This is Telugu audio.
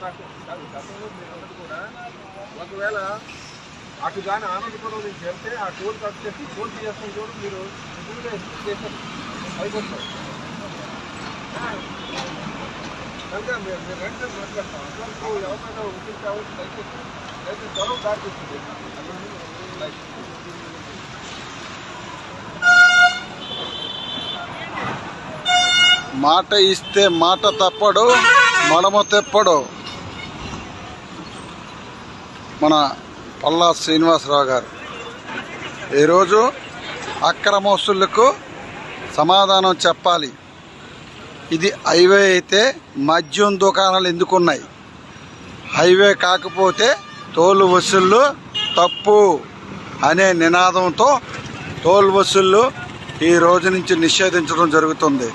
గతంలో కూడా ఒకవేళ అటు కానీ ఆనందపురం నుంచి వెళ్తే ఆ టోల్ కట్ చేసి టోల్ చేస్తాం కూడా మీరు నిజంగా ఎదురు చేశారు. అయిపోతారు కనుక మీరు మీరు మాట్లాడతాం అసలు ఎవరైనా ఉంటుంది కాబట్టి దయచేసి దయచేసి మాట ఇస్తే మాట తప్పడు మనము తెప్పడు. మన పల్లా శ్రీనివాసరావు గారు. ఈరోజు అక్రమస్తులకు సమాధానం చెప్పాలి. ఇది హైవే అయితే మద్యం దుకాణాలు ఎందుకున్నాయి? హైవే కాకపోతే తోలు వసూళ్ళు తప్పు అనే నినాదంతో టోల్ వసూళ్ళు ఈ రోజు నుంచి నిషేధించడం జరుగుతుంది.